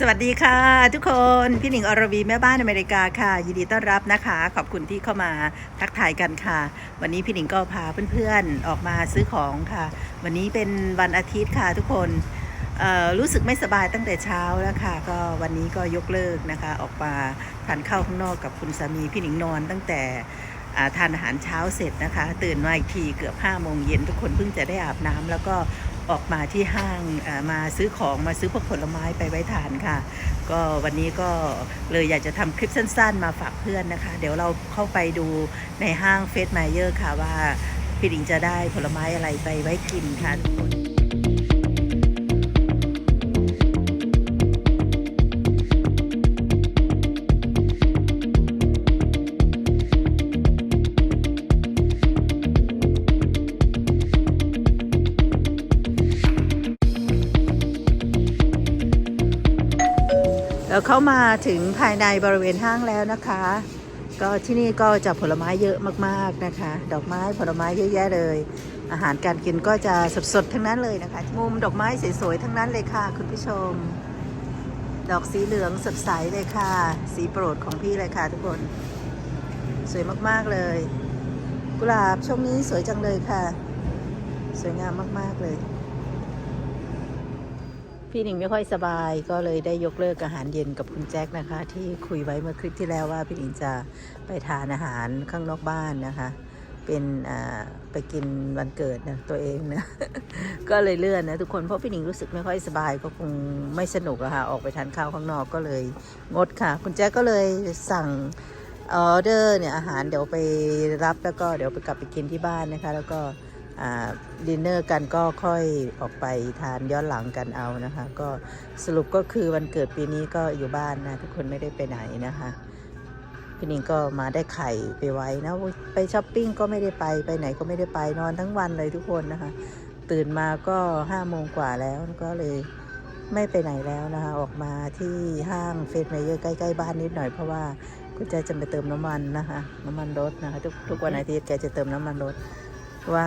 สวัสดีค่ะ ทุกคนพี่หนิงอรวีแม่บ้านอเมริกาค่ะยินดีต้อนรับนะคะ ขอบคุณที่เข้ามาทักทายกันค่ะ วันนี้พี่หนิงก็พาเพื่อนๆออกมาซื้อของค่ะ วันนี้เป็นวันอาทิตย์ค่ะ ทุกคนรู้สึกไม่สบายตั้งแต่เช้าแล้วค่ะ ก็วันนี้ก็ยกเลิกนะคะ ออกมาทานข้าวข้างนอกกับคุณสามีพี่หนิงนอนตั้งแต่ทานอาหารเช้าเสร็จนะคะ ตื่นมาอีกทีเกือบ5้าโมงเย็นทุกคนเพิ่งจะได้อาบน้ำแล้วก็ ออกมาที่ห้างมาซื้อของมาซื้อพวกผลไม้ไปไว้ทานค่ะ ก็วันนี้ก็เลยอยากจะทำคลิปสั้น ๆ มาฝากเพื่อนนะคะ เดี๋ยวเราเข้าไปดูในห้างเฟสไมเยอร์ค่ะว่าพี่ดิงจะได้ผลไม้อะไรไปไว้กินค่ะทุกคน เราเข้ามาถึงภายในบริเวณห้างแล้วนะคะ ก็ที่นี่ก็จะผลไม้เยอะมากๆนะคะ ดอกไม้ผลไม้เยอะแยะเลย อาหารการกินก็จะสดๆทั้งนั้นเลยนะคะ มุมดอกไม้สวยๆทั้งนั้นเลยค่ะ คุณผู้ชม ดอกสีเหลืองสดใสเลยค่ะ สีโปรดของพี่เลยค่ะทุกคน สวยมากๆเลย กุหลาบช่วงนี้สวยจังเลยค่ะ สวยงามมากๆเลย พี่หนิงไม่ค่อยสบายก็เลยได้ยกเลิกอาหารเย็นกับคุณแจ็คนะคะ ที่คุยไว้เมื่อคลิปที่แล้วว่าพี่หนิงจะไปทานอาหารข้างนอกบ้านนะคะ เป็นไปกินวันเกิดนะตัวเองนะก็เลยเลื่อนนะทุกคนเพราะพี่หนิงรู้สึกไม่ค่อยสบายก็คงไม่สนุกอะค่ะออกไปทานข้าวข้างนอกก็เลยงดค่ะ คุณแจ็คก็เลยสั่งออเดอร์เนี่ยอาหารเดี๋ยวไปรับแล้วก็เดี๋ยวไปกลับไปกินที่บ้านนะคะ แล้วก็ ดินเนอร์กันก็ค่อยออกไปทานย้อนหลังกันเอานะคะ ก็สรุปก็คือวันเกิดปีนี้ก็อยู่บ้านนะทุกคนไม่ได้ไปไหนนะคะพี่นิงก็มาได้ไข่ไปไว้นะไปช้อปปิ้งก็ไม่ได้ไปไปไหนก็ไม่ได้ไปนอนทั้งวันเลยทุกคนนะคะ ตื่นมาก็ห้าโมงกว่าแล้วก็เลยไม่ไปไหนแล้วนะคะ ออกมาที่ห้างเฟสเมเยอร์ใกล้ๆบ้านนิดหน่อยเพราะว่าคุณแจจะไปเติมน้ำมันนะคะ น้ำมันรถนะคะ ทุกทุกวันอาทิตย์แกจะเติมน้ำมันรถว่า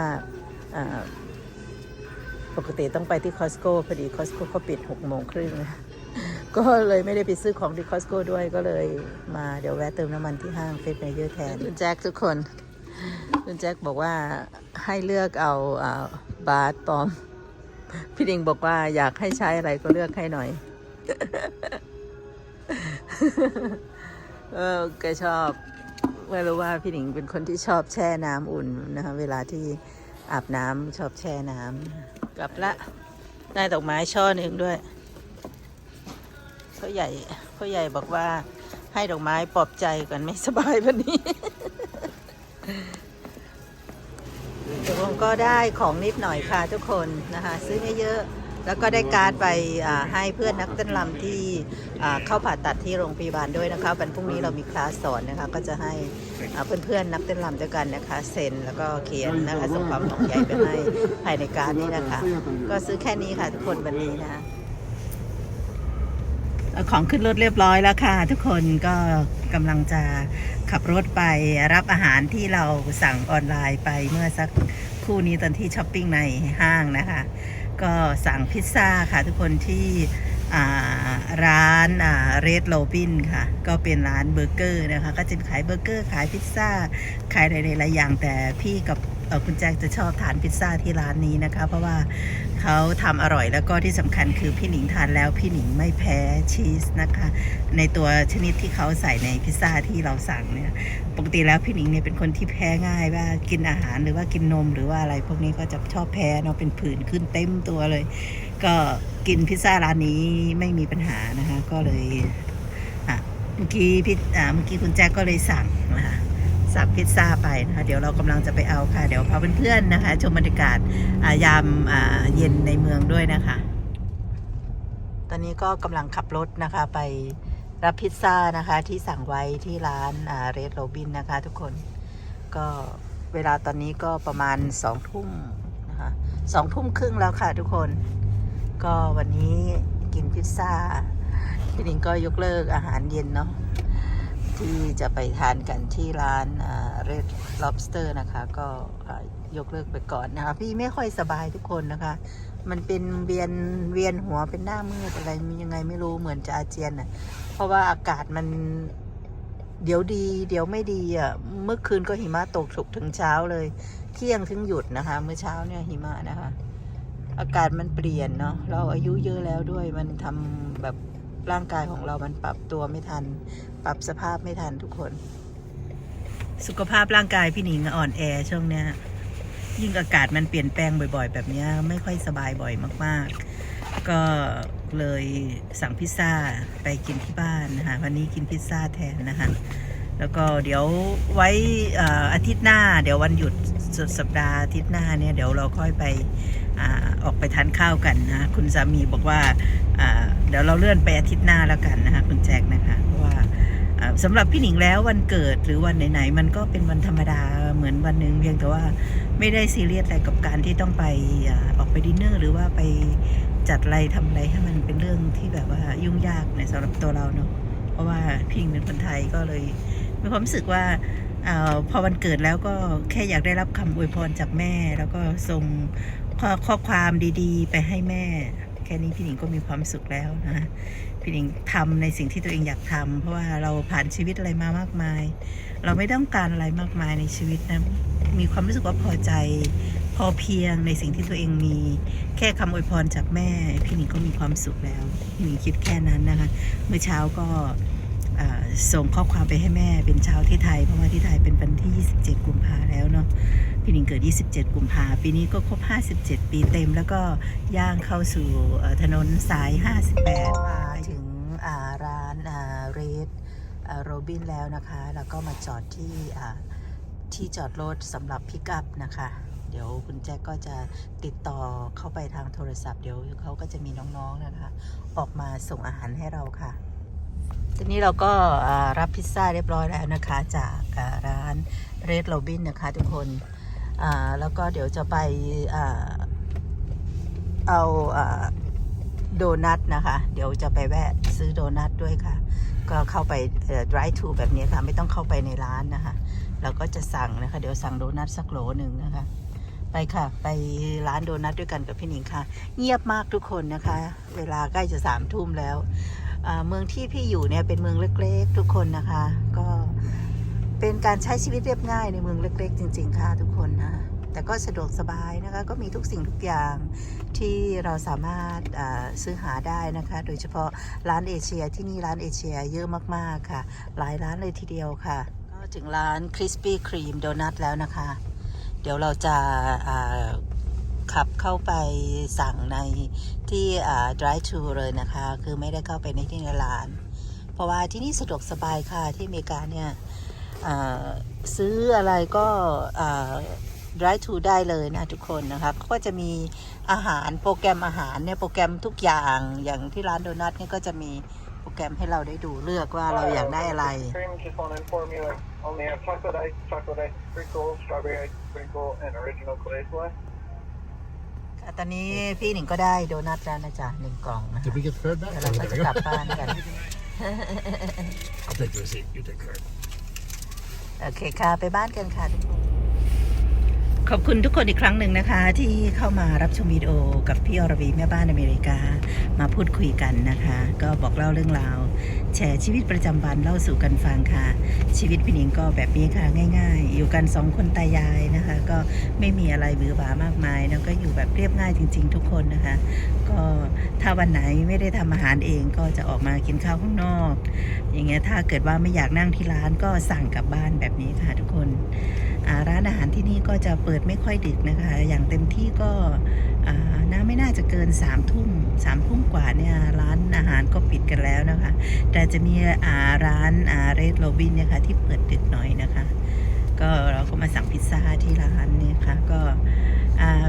ปกติต้องไปที่คอสโก้พอดีคอสโก้เขาปิดหกโมงครึ่งก็เลยไม่ได้ไปซื้อของที่คอสโก้ด้วยก็เลยมาเดี๋ยวแวะเติมน้ำมันที่ห้างเฟสเมเยอร์แทนคุณแจ็คทุกคนคุณแจ็คบอกว่าให้เลือกเอาอาบาสปอม พี่ดิงบอกว่าอยากให้ใช้อะไรก็เลือกให้หน่อย เออแกชอบไม่รู้ว่าพี่หนิงเป็นคนที่ชอบแช่น้ำอุ่นนะคะเวลาที่ อาบน้ำชอบแช่น้ำกลับละได้ดอกไม้ช่อหนึ่งด้วยพ่อใหญ่พ่อใหญ่บอกว่าให้ดอกไม้ปลอบใจก่อนไม่สบายวันนี้ทุกคนก็ได้ของนิดหน่อยค่ะทุกคนนะคะ ซื้อไม่เยอะ แล้วก็ได้การ์ดไปให้เพื่อนนักเต้นรำที่เข้าผ่าตัดที่โรงพยาบาลด้วยนะคะวันพรุ่งนี้เรามีคลาสสอนนะคะก็จะให้อ่าเพื่อนๆนักเต้นรำด้วยกันนะคะเซ็นแล้วก็เขียนนะคะส่งความห่วงใยไปให้ภายในการ์ดนี้นะคะ ก็ซื้อแค่นี้ค่ะทุกคนวันนี้นะคะของขึ้นรถเรียบร้อยแล้วค่ะ ทุกคนก็กำลังจะขับรถไปรับอาหารที่เราสั่งออนไลน์ไปเมื่อสักครู่นี้ตอนที่ช้อปปิ้งในห้างนะคะ ก็สั่งพิซซ่าค่ะทุกคนที่ร้านเรดโรบินค่ะ ก็เป็นร้านเบอร์เกอร์นะคะ ก็จะขายเบอร์เกอร์ ขายพิซซ่า ขายหลายๆอย่างแต่พี่กับ คุณแจ็คจะชอบทานพิซซ่าที่ร้านนี้นะคะ เพราะว่าเขาทำอร่อยแล้วก็ที่สำคัญคือพี่หนิงทานแล้วพี่หนิงไม่แพ้ชีสนะคะ ในตัวชนิดที่เขาใส่ในพิซซ่าที่เราสั่งเนี่ยปกติแล้วพี่หนิงเนี่ยเป็นคนที่แพ้ง่ายว่ากินอาหารหรือว่ากินนมหรือว่าอะไร พวกนี้ก็จะชอบแพ้เนาะเป็นผื่นขึ้นเต็มตัวเลย ก็กินพิซซ่าร้านนี้ไม่มีปัญหานะคะ ก็เลยเมื่อกี้พี่เมื่อกี้คุณแจ็คก็เลยสั่งนะคะ สั่งพิซซ่าไปนะคะเดี๋ยวเรากำลังจะไปเอาค่ะ เดี๋ยวพาเพื่อนๆนะคะ ชมบรรยากาศายามเย็นในเมืองด้วยนะคะ ตอนนี้ก็กำลังขับรถนะคะไปรับพิซซ่านะคะที่สั่งไว้ที่ร้านเรดโรบินนะคะ ทุกคนก็เวลาตอนนี้ก็ประมาณสองทุ่มนะคะสองทุ่มครึ่งแล้วค่ะทุกคน ก็วันนี้กินพิซซ่าพี่นิงก็ยกเลิกอาหารเย็นเนาะ ที่จะไปทานกันที่ร้านเรด lobster นะคะ ก็ยกเลิกไปก่อนนะคะ พี่ไม่ค่อยสบายทุกคนนะคะ มันเป็นเวียนเวียนหัวเป็นหน้ามืดอะไรมียังไงไม่รู้เหมือนจะอาเจียนอะเพราะว่าอากาศมันเดี๋ยวดี เดี๋ยวไม่ดีอะเมื่อคืนก็หิมะตกฉุกถึงเช้าเลย เที่ยงถึงหยุดนะคะ เมื่อเช้าเนี่ยหิมะนะคะ อากาศมันเปลี่ยนเนาะเราอายุเยอะแล้วด้วยมันทำแบบ ร่างกายของเรามันปรับตัวไม่ทัน ปรับสภาพไม่ทันทุกคน สุขภาพร่างกายพี่หนิงอ่อนแอช่วงเนี้ย ยิ่งอากาศมันเปลี่ยนแปลงบ่อย ๆ แบบนี้ไม่ค่อยสบายบ่อยมาก ๆ ก็เลยสั่งพิซซ่าไปกินที่บ้านนะคะวันนี้กินพิซซ่าแทนนะคะแล้วก็เดี๋ยวไว้อาทิตย์หน้า เดี๋ยววันหยุดสุดสัปดาห์อาทิตย์หน้าเนี่ยเดี๋ยวเราค่อยไป อออกไปทานข้าวกันนะคุณสามีบอกว่าเดี๋ยวเราเลื่อนไปอาทิตย์หน้าแล้วกันนะคะคุณแจ็คนะคะเพราะว่าสำหรับพี่หนิงแล้ววันเกิดหรือวันไหนๆมันก็เป็นวันธรรมดาเหมือนวันหนึ่งเพียงแต่ว่าไม่ได้ซีเรียสอะไรกับการที่ต้องไปออกไปดินเนอร์หรือว่าไปจัดอะไรทำอะไรให้มันเป็นเรื่องที่แบบว่ายุ่งยากในสำหรับตัวเราเนาะเพราะว่าพี่หนิงเป็นคนไทยก็เลยมีความรู้สึกว่าอพอวันเกิดแล้วก็แค่อยากได้รับคำอวยพรจากแม่ แล้วก็ส่ง ข้อข้อความดีๆ ไปให้แม่ แค่นี้พี่หนิงก็มีความสุขแล้วนะพี่หนิงทำในสิ่งที่ตัวเองอยากทำเพราะว่าเราผ่านชีวิตอะไรมามากมาย เราไม่ต้องการอะไรมากมายในชีวิตนะมีความรู้สึกว่าพอใจ พอเพียงในสิ่งที่ตัวเองมี แค่คำอวยพรจากแม่ พี่หนิงก็มีความสุขแล้วพี่หนิงคิดแค่นั้นนะคะเมื่อเช้าก็ ส่งข้อความไปให้แม่เป็นเช้าที่ไทย เพราะว่าที่ไทยเป็นวันที่ 27 กุมภาแล้วเนาะพี่หนิงเกิด 27 กุมภาปีนี้ก็ครบ 57 ปีเต็ม แล้วก็ย่างเข้าสู่ถนนสาย 58 มาถึงร้านเรดโรบินแล้วนะคะ แล้วก็มาจอดที่ที่จอดรถสำหรับพิกัพนะคะ เดี๋ยวคุณแจ็คก็จะติดต่อเข้าไปทางโทรศัพท์ เดี๋ยวเขาก็จะมีน้องๆนะคะ ออกมาส่งอาหารให้เราค่ะ ทีนี้เราก็รับพิซซ่าเรียบร้อยแล้วนะคะจากร้านเรดโรบินนะคะทุกคนแล้วก็เดี๋ยวจะไปอเอาอโดนัทนะคะ เดี๋ยวจะไปแวะซื้อโดนัทด้วยค่ะ ก็เข้าไป drive to แบบนี้ค่ะ ไม่ต้องเข้าไปในร้านนะคะ เราก็จะสั่งนะคะ เดี๋ยวสั่งโดนัทสักโหลหนึ่งนะคะ ไปค่ะ ไปร้านโดนัทด้วยกันกับพี่หนิงค่ะ เงียบมากทุกคนนะคะ เวลาใกล้จะสามทุ่มแล้ว เมืองที่พี่อยู่เนี่ยเป็นเมืองเล็กๆ ทุกคนนะคะ ก็เป็นการใช้ชีวิตเรียบง่ายในเมืองเล็ก ๆ จริง ๆ ค่ะทุกคนนะแต่ก็สะดวกสบายนะคะก็มีทุกสิ่งทุกอย่างที่เราสามารถซื้อหาได้นะคะ โดยเฉพาะร้านเอเชียที่นี่ร้านเอเชียเยอะมากๆค่ะ หลายร้านเลยทีเดียวค่ะ ก็ถึงร้าน Crispy Cream Donut แล้วนะคะ เดี๋ยวเราจะ ขับเข้าไปสั่งในที่อ่า drive thru เลยนะคะ คือไม่ได้เข้าไปในที่ในร้าน เพราะว่าที่นี่สะดวกสบายค่ะที่อเมริกาเนี่ยซื้ออะไรก็อ่า drive thru ได้เลยนะทุกคนนะคะก็จะมีอาหารโปรแกรมอาหารเนี่ยโปรแกรมทุกอย่างอย่างที่ร้านโดนัทเนี่ยก็จะมีโปรแกรมให้เราได้ดูเลือกว่าเราอยากได้อะไร Cream, just want to inform you, I only have chocolate ice, chocolate ice sprinkle, strawberry ice sprinkle, and original glaze left. ค่ะตอนนี้พี่หนิงก็ได้โดนัทแล้วนะจ๊ะหนึ่งกล่องนะคะ Did we get fed that? เดี๋ยวเราก็จะกลับบ้านกัน I'll take the receipt. You take care. โอเคค่ะ ไปบ้านกันค่ะทุกคนขอบคุณทุกคนอีกครั้งหนึ่งนะคะ ที่เข้ามารับชมวิดีโอกับพี่อรวีแม่บ้านอเมริกา มาพูดคุยกันนะคะ ก็บอกเล่าเรื่องราว แชร์ชีวิตประจำวันเล่าสู่กันฟังค่ะ ชีวิตพี่หนิงก็แบบนี้ค่ะง่าย ๆ อยู่กันสองคนตายายนะคะ ก็ ไม่มีอะไรบือหวามากมายแล้วก็อยู่แบบเรียบง่ายจริง ๆ ทุกคนนะคะ ก็ถ้าวันไหนไม่ได้ทำอาหารเองก็จะออกมากินข้าวข้างนอก อย่างเงี้ยถ้าเกิดว่าไม่อยากนั่งที่ร้านก็สั่งกลับบ้านแบบนี้ค่ะทุกคนร้านอาหารที่นี่ก็จะเปิดไม่ค่อยดึกนะคะ อย่างเต็มที่ก็อ่าน่าไม่น่าจะเกิน3ามทุ่มสามทุ่มกว่าเนี่ยร้านอาหารก็ปิดกันแล้วนะคะ แต่จะมีอ่าร้านเรดโรบินเนี่ยค่ะที่เปิดดึกหน่อยนะคะ ก็เราก็มาสั่งพิซซ่าที่ร้านนี่ค่ะก็อ่า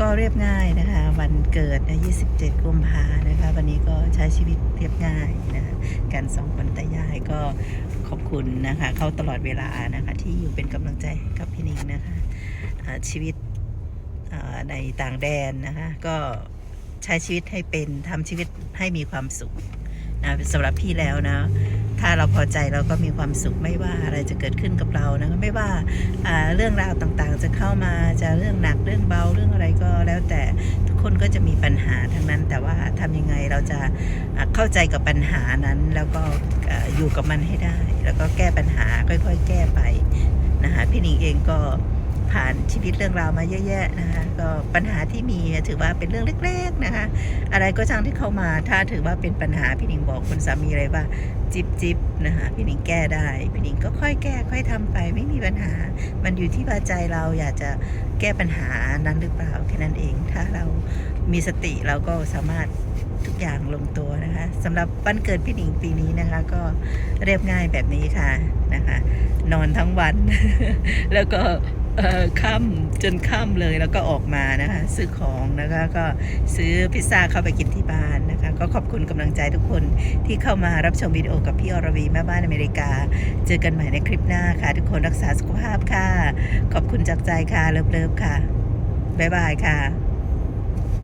ก็เรียบง่ายนะคะ วันเกิดนะ27 กุมภานะคะ วันนี้ก็ใช้ชีวิตเรียบง่ายนะคะกันสองคนตายายก็ขอบคุณนะคะ เขาตลอดเวลานะคะ ที่อยู่เป็นกำลังใจกับพี่นิงนะคะอ่าชีวิตในต่างแดนนะคะ ก็ใช้ชีวิตให้เป็นทำชีวิตให้มีความสุขนะสำหรับพี่แล้วนะ ถ้าเราพอใจเราก็มีความสุขไม่ว่าอะไรจะเกิดขึ้นกับเรานะคะไม่ว่าเรื่องราวต่างๆ จะเข้ามาจะเรื่องหนักเรื่องเบาเรื่องอะไรก็แล้วแต่ทุกคนก็จะมีปัญหาทั้งนั้น แต่ว่าทำยังไงเราจะะเข้าใจกับปัญหานั้น แล้วก็อออยู่กับมันให้ได้ แล้วก็แก้ปัญหาค่อย ๆ แก้ไปนะคะพี่หนิงเองก็ ผ่านชีวิตเรื่องราวมาเยอะแยะนะคะก็ปัญหาที่มีถือว่าเป็นเรื่องเล็กๆนะคะอะไรก็ช่างที่เข้ามาถ้าถือว่าเป็นปัญหาพี่หนิงบอกคุณสามีอะไรว่า จิบจิบนะคะพี่หนิงแก้ได้ พี่หนิงก็ค่อยแก้ค่อยทำไปไม่มีปัญหา มันอยู่ที่ว่าใจเราอยากจะแก้ปัญหานั้นหรือเปล่าแค่นั้นเอง ถ้าเรามีสติเราก็สามารถทุกอย่างลงตัวนะคะสำหรับวันเกิดพี่หนิงปีนี้นะคะ ก็เรียบง่ายแบบนี้ค่ะนะคะ นอนทั้งวัน แล้วก็ ค่ำจนค่ำเลยแล้วก็ออกมานะคะ ซื้อของนะคะ ก็ซื้อพิซซ่าเข้าไปกินที่บ้านนะคะ ก็ขอบคุณกำลังใจทุกคนที่เข้ามารับชมวิดีโอกับพี่อรวีแม่บ้านอเมริกา เจอกันใหม่ในคลิปหน้าค่ะ ทุกคนรักษาสุขภาพค่ะ ขอบคุณจากใจค่ะเลิฟๆค่ะ บ๊ายบายค่ะ